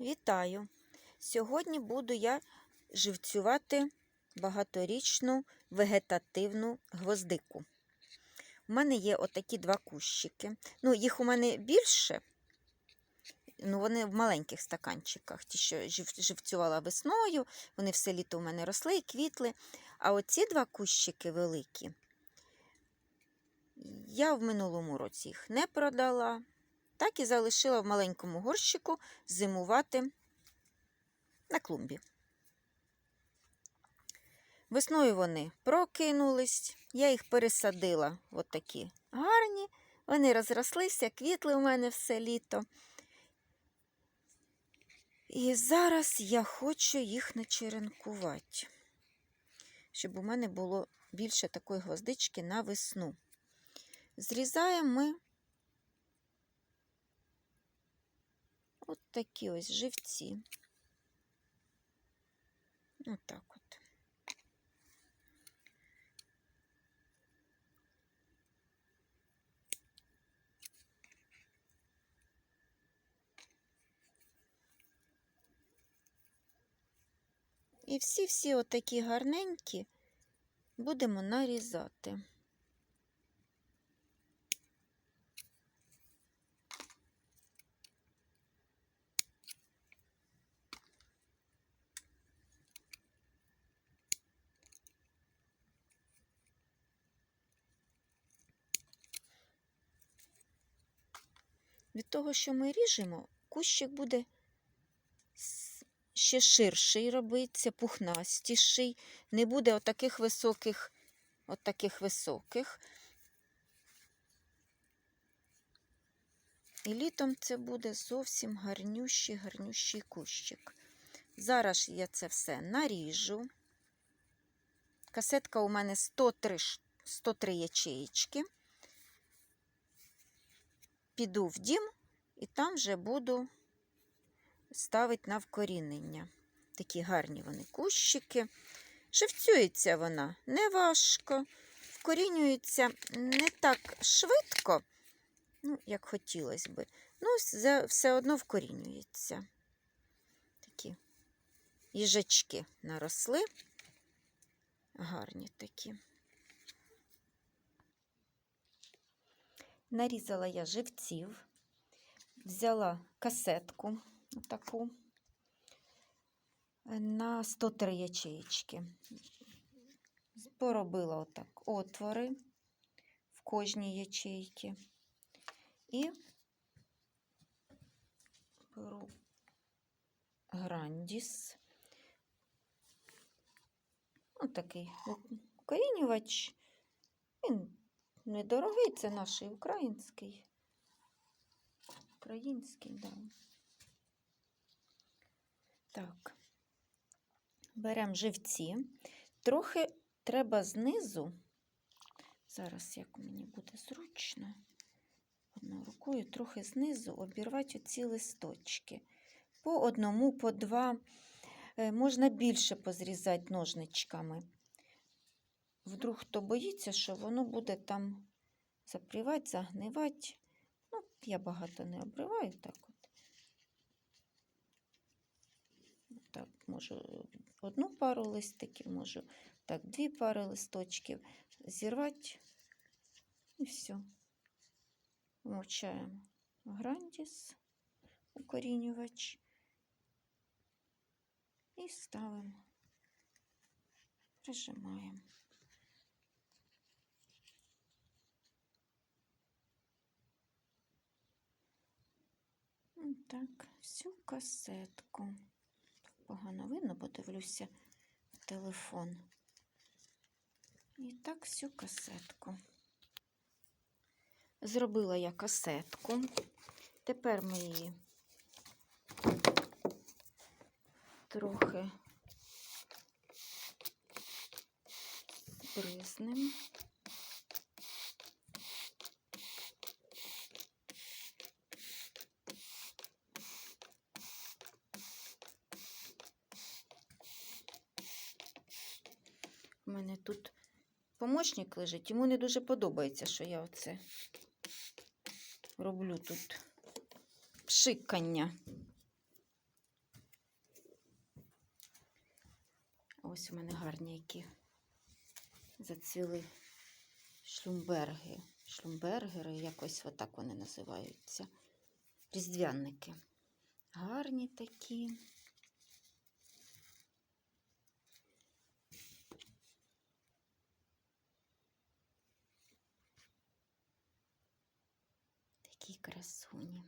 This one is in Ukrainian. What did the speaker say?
Вітаю! Сьогодні буду я живцювати багаторічну вегетативну гвоздику. У мене є отакі два кущики. Ну, їх у мене більше, ну, вони в маленьких стаканчиках. Ті, що жив- живцювала весною, вони все літо у мене росли і квітли. А оці два кущики великі, я в минулому році їх не продала, так і залишила в маленькому горщику зимувати на клумбі. Весною вони прокинулись, я їх пересадила от такі гарні. Вони розрослися, квітли у мене все літо. І зараз я хочу їх начеренкувати, щоб у мене було більше такої гвоздички на весну. Зрізаємо ми от такі ось живці. Отак от. І всі-всі отакі гарненькі будемо нарізати. Від того, що ми ріжемо, кущик буде ще ширший робиться, пухнастіший, не буде отаких високих, отаких високих. І літом це буде зовсім гарнющий, гарнющий кущик. Зараз я це все наріжу. Касетка у мене 103, 103 ячеїчки. Піду в дім і там вже буду ставити на вкорінення. Такі гарні вони кущики. Живцюється вона не важко, вкорінюється не так швидко, ну, як хотілося би. Ну, все одно вкорінюється. Такі їжачки наросли. Гарні такі. Нарізала я живців, взяла касетку таку на 103 ячеїчки. Поробила отак отвори в кожній ячейці. І беру грандіс. Отакий укорінювач. Він недорогий, це наш український. Український, да. Так, беремо живці. Трохи треба знизу, зараз як мені буде зручно, одною рукою трохи знизу обірвати оці листочки. По одному, по два. Е, Можна більше позрізати ножничками. Вдруг хто боїться, що воно буде там запрівати, загнивати. Ну, я багато не обриваю так от. Так, можу одну пару листиків, можу так, дві пари листочків зірвати і все. Вмочаємо грандіс, укорінювач і ставимо, прижимаємо. Так, всю касетку. Погано видно, бо дивлюся в телефон. І так всю касетку. Зробила я касетку. Тепер ми її трохи збризнемо. в мене тут помочник лежить, йому не дуже подобається, що я оце роблю тут пшикання. Ось у мене гарні які зацвіли шлюмберги. Шлюмбергери, якось отак вони називаються. Різдвянники. Гарні такі. Красуні.